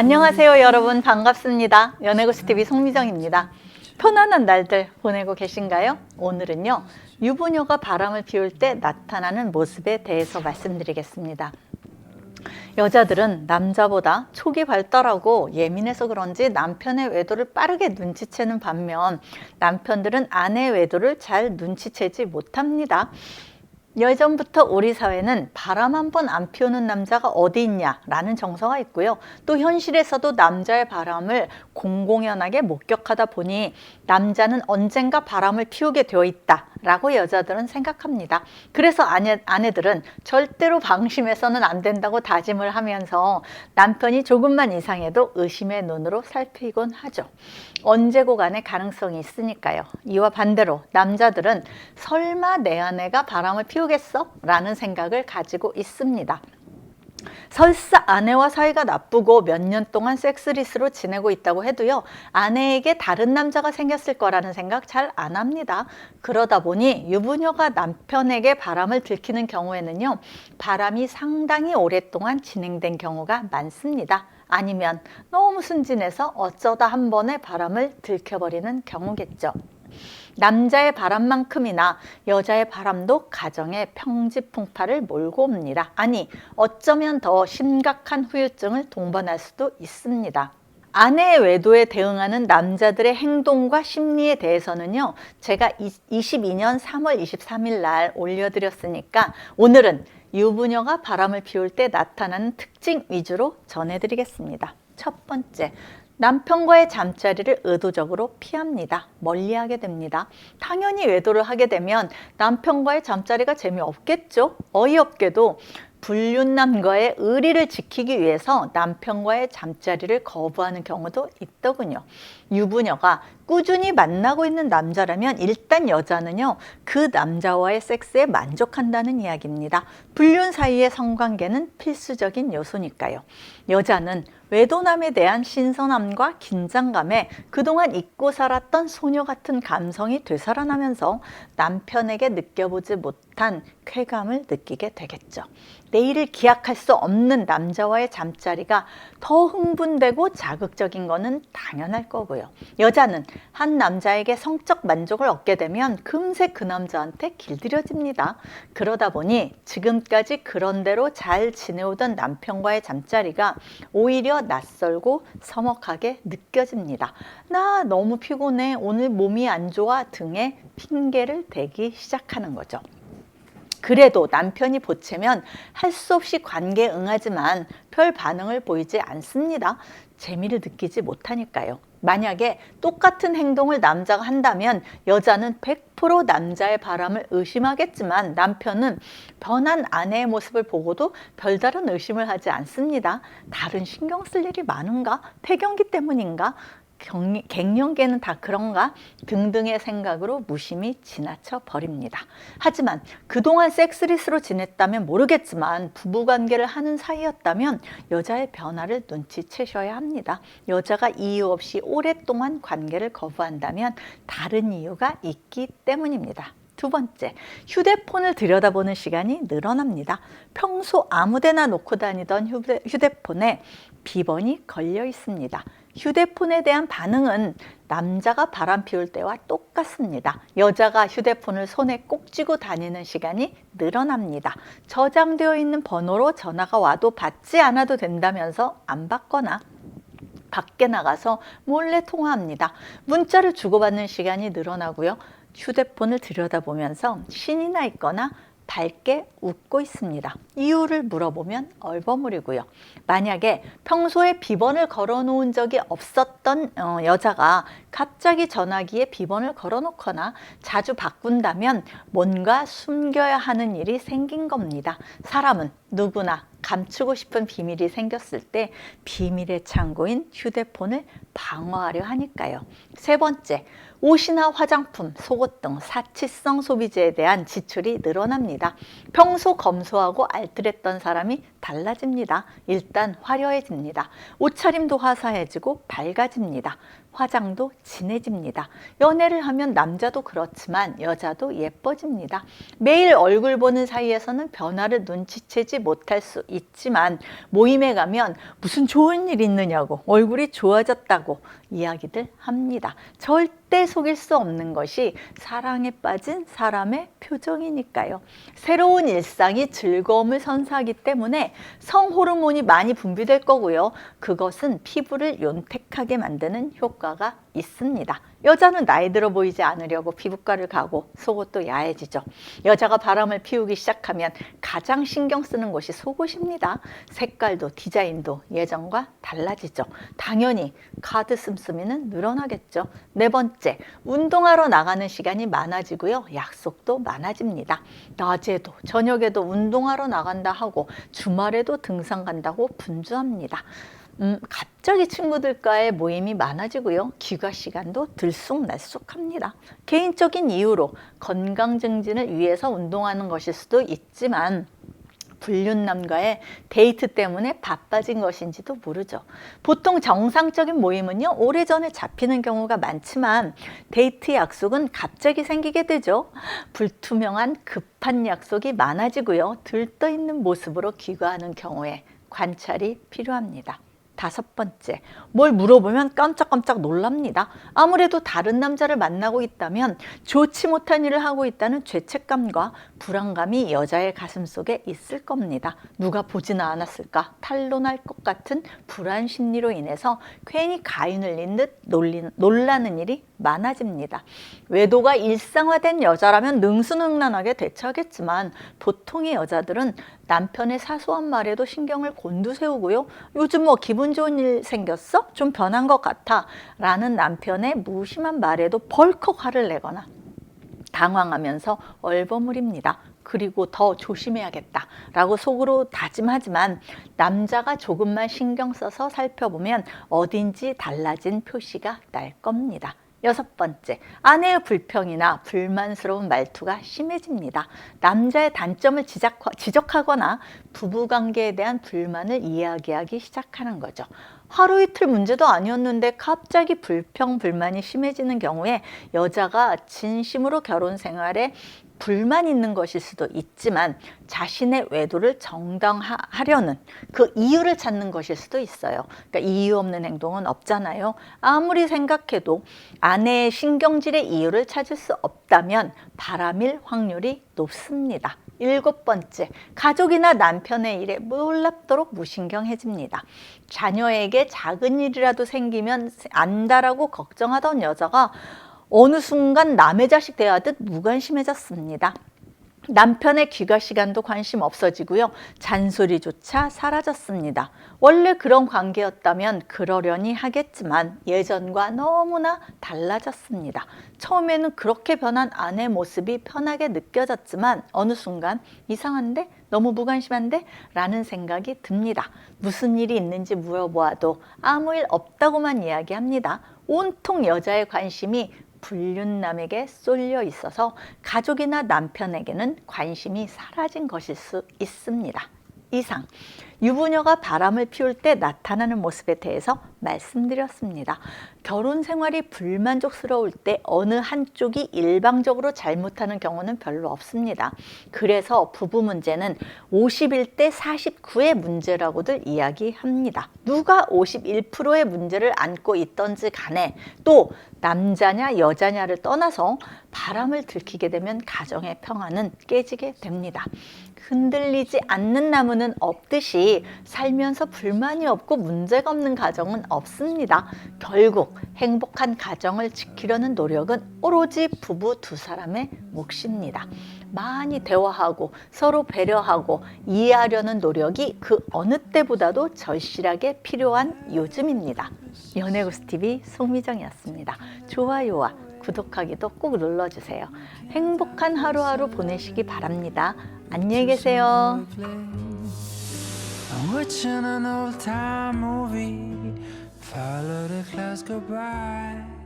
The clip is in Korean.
안녕하세요 여러분 반갑습니다 연애고스TV 송미정입니다 편안한 날들 보내고 계신가요? 오늘은요 유부녀가 바람을 피울 때 나타나는 모습에 대해서 말씀드리겠습니다 여자들은 남자보다 촉이 발달하고 예민해서 그런지 남편의 외도를 빠르게 눈치채는 반면 남편들은 아내의 외도를 잘 눈치채지 못합니다. 예전부터 우리 사회는 바람 한 번 안 피우는 남자가 어디 있냐라는 정서가 있고요. 또 현실에서도 남자의 바람을 공공연하게 목격하다 보니 남자는 언젠가 바람을 피우게 되어 있다라고 여자들은 생각합니다. 그래서 아내, 아내들은 절대로 방심해서는 안 된다고 다짐을 하면서 남편이 조금만 이상해도 의심의 눈으로 살피곤 하죠. 언제고 간에 가능성이 있으니까요. 이와 반대로 남자들은 설마 내 아내가 바람을 피우 겠어? 라는 생각을 가지고 있습니다. 설사 아내와 사이가 나쁘고 몇 년 동안 섹스리스로 지내고 있다고 해도요, 아내에게 다른 남자가 생겼을 거라는 생각 잘 안 합니다. 그러다 보니 유부녀가 남편에게 바람을 들키는 경우에는요, 바람이 상당히 오랫동안 진행된 경우가 많습니다. 아니면 너무 순진해서 어쩌다 한 번에 바람을 들켜버리는 경우겠죠. 남자의 바람만큼이나 여자의 바람도 가정의 평지풍파를 몰고 옵니다. 아니, 어쩌면 더 심각한 후유증을 동반할 수도 있습니다. 아내의 외도에 대응하는 남자들의 행동과 심리에 대해서는요, 제가 22년 3월 23일 날 올려드렸으니까 오늘은 유부녀가 바람을 피울 때 나타나는 특징 위주로 전해드리겠습니다. 첫 번째, 남편과의 잠자리를 의도적으로 피합니다. 멀리하게 됩니다. 당연히 외도를 하게 되면 남편과의 잠자리가 재미없겠죠. 어이없게도 불륜남과의 의리를 지키기 위해서 남편과의 잠자리를 거부하는 경우도 있더군요. 유부녀가 꾸준히 만나고 있는 남자라면 일단 여자는요, 그 남자와의 섹스에 만족한다는 이야기입니다. 불륜 사이의 성관계는 필수적인 요소니까요. 여자는 외도남에 대한 신선함과 긴장감에 그동안 잊고 살았던 소녀 같은 감성이 되살아나면서 남편에게 느껴보지 못한 쾌감을 느끼게 되겠죠. 내일을 기약할 수 없는 남자와의 잠자리가 더 흥분되고 자극적인 거는 당연할 거고요. 여자는 한 남자에게 성적 만족을 얻게 되면 금세 그 남자한테 길들여집니다. 그러다 보니 지금까지 그런대로 잘 지내오던 남편과의 잠자리가 오히려 낯설고 서먹하게 느껴집니다. 나 너무 피곤해. 오늘 몸이 안 좋아. 등의 핑계를 대기 시작하는 거죠. 그래도 남편이 보채면 할 수 없이 관계에 응하지만 별 반응을 보이지 않습니다. 재미를 느끼지 못하니까요. 만약에 똑같은 행동을 남자가 한다면 여자는 100% 남자의 바람을 의심하겠지만 남편은 변한 아내의 모습을 보고도 별다른 의심을 하지 않습니다. 다른 신경 쓸 일이 많은가? 폐경기 때문인가? 경, 갱년기에는 다 그런가 등등의 생각으로 무심히 지나쳐 버립니다. 하지만 그동안 섹스리스로 지냈다면 모르겠지만 부부관계를 하는 사이였다면 여자의 변화를 눈치채셔야 합니다. 여자가 이유 없이 오랫동안 관계를 거부한다면 다른 이유가 있기 때문입니다. 두 번째, 휴대폰을 들여다보는 시간이 늘어납니다. 평소 아무데나 놓고 다니던 휴대, 휴대폰에 비번이 걸려 있습니다. 휴대폰에 대한 반응은 남자가 바람 피울 때와 똑같습니다. 여자가 휴대폰을 손에 꼭 쥐고 다니는 시간이 늘어납니다. 저장되어 있는 번호로 전화가 와도 받지 않아도 된다면서 안 받거나 밖에 나가서 몰래 통화합니다. 문자를 주고받는 시간이 늘어나고요. 휴대폰을 들여다보면서 신이 나 있거나 밝게 웃고 있습니다. 이유를 물어보면 얼버무리고요. 만약에 평소에 비번을 걸어 놓은 적이 없었던 어, 여자가 갑자기 전화기에 비번을 걸어 놓거나 자주 바꾼다면 뭔가 숨겨야 하는 일이 생긴 겁니다. 사람은 누구나 감추고 싶은 비밀이 생겼을 때 비밀의 창고인 휴대폰을 방어하려 하니까요. 세 번째, 옷이나 화장품, 속옷 등 사치성 소비재에 대한 지출이 늘어납니다. 평소 검소하고 알뜰했던 사람이 달라집니다. 일단 화려해집니다. 옷차림도 화사해지고 밝아집니다. 화장도 진해집니다. 연애를 하면 남자도 그렇지만 여자도 예뻐집니다. 매일 얼굴 보는 사이에서는 변화를 눈치채지 못할 수 있지만 모임에 가면 무슨 좋은 일 있느냐고 얼굴이 좋아졌다고 이야기들 합니다. 절대 속일 수 없는 것이 사랑에 빠진 사람의 표정이니까요. 새로운 일상이 즐거움을 선사하기 때문에 성호르몬이 많이 분비될 거고요. 그것은 피부를 윤택하게 만드는 효과가 있습니다. 여자는 나이 들어 보이지 않으려고 피부과를 가고 속옷도 야해지죠. 여자가 바람을 피우기 시작하면 가장 신경 쓰는 것이 속옷입니다. 색깔도 디자인도 예전과 달라지죠. 당연히 카드 씀씀이는 늘어나겠죠. 네 번째, 운동하러 나가는 시간이 많아지고요. 약속도 많아집니다. 낮에도 저녁에도 운동하러 나간다 하고 주말에도 등산 간다고 분주합니다. 음, 갑자기 친구들과의 모임이 많아지고요. 귀가 시간도 들쑥날쑥합니다. 개인적인 이유로 건강 증진을 위해서 운동하는 것일 수도 있지만 불륜남과의 데이트 때문에 바빠진 것인지도 모르죠. 보통 정상적인 모임은요, 오래전에 잡히는 경우가 많지만 데이트 약속은 갑자기 생기게 되죠. 불투명한 급한 약속이 많아지고요. 들떠있는 모습으로 귀가하는 경우에 관찰이 필요합니다. 다섯 번째, 뭘 물어보면 깜짝깜짝 놀랍니다. 아무래도 다른 남자를 만나고 있다면 좋지 못한 일을 하고 있다는 죄책감과 불안감이 여자의 가슴 속에 있을 겁니다. 누가 보지는 않았을까? 탄로날 것 같은 불안 심리로 인해서 괜히 가위 눌린 듯 놀린, 놀라는 일이 많아집니다. 외도가 일상화된 여자라면 능수능란하게 대처하겠지만 보통의 여자들은 남편의 사소한 말에도 신경을 곤두세우고요. 요즘 뭐 기분 좋은 일 생겼어? 좀 변한 것 같아. 라는 남편의 무심한 말에도 벌컥 화를 내거나 당황하면서 얼버무립니다. 그리고 더 조심해야겠다. 라고 속으로 다짐하지만 남자가 조금만 신경 써서 살펴보면 어딘지 달라진 표시가 날 겁니다. 여섯 번째, 아내의 불평이나 불만스러운 말투가 심해집니다. 남자의 단점을 지적, 지적하거나 부부관계에 대한 불만을 이야기하기 시작하는 거죠. 하루 이틀 문제도 아니었는데 갑자기 불평, 불만이 심해지는 경우에 여자가 진심으로 결혼 생활에 불만 있는 것일 수도 있지만 자신의 외도를 정당화하려는 그 이유를 찾는 것일 수도 있어요. 그러니까 이유 없는 행동은 없잖아요. 아무리 생각해도 아내의 신경질의 이유를 찾을 수 없다면 바람일 확률이 높습니다. 일곱 번째, 가족이나 남편의 일에 놀랍도록 무신경해집니다. 자녀에게 작은 일이라도 생기면 안다라고 걱정하던 여자가 어느 순간 남의 자식 대하듯 무관심해졌습니다. 남편의 귀가 시간도 관심 없어지고요. 잔소리조차 사라졌습니다. 원래 그런 관계였다면 그러려니 하겠지만 예전과 너무나 달라졌습니다. 처음에는 그렇게 변한 아내 모습이 편하게 느껴졌지만 어느 순간 이상한데? 너무 무관심한데? 라는 생각이 듭니다. 무슨 일이 있는지 물어보아도 아무 일 없다고만 이야기합니다. 온통 여자의 관심이 불륜남에게 쏠려 있어서 가족이나 남편에게는 관심이 사라진 것일 수 있습니다. 이상 유부녀가 바람을 피울 때 나타나는 모습에 대해서 말씀드렸습니다. 결혼 생활이 불만족스러울 때 어느 한쪽이 일방적으로 잘못하는 경우는 별로 없습니다. 그래서 부부 문제는 51대 49의 문제라고들 이야기합니다. 누가 51%의 문제를 안고 있던지 간에 또 남자냐 여자냐를 떠나서 바람을 들키게 되면 가정의 평화는 깨지게 됩니다. 흔들리지 않는 나무는 없듯이 살면서 불만이 없고 문제가 없는 가정은 없습니다. 결국 행복한 가정을 지키려는 노력은 오로지 부부 두 사람의 몫입니다. 많이 대화하고 서로 배려하고 이해하려는 노력이 그 어느 때보다도 절실하게 필요한 요즘입니다. 연애고스TV 송미정이었습니다. 좋아요와 구독하기도 꼭 눌러주세요. 행복한 하루하루 보내시기 바랍니다. 안녕히 계세요. I'm watching an old time movie. Follow the clouds go by.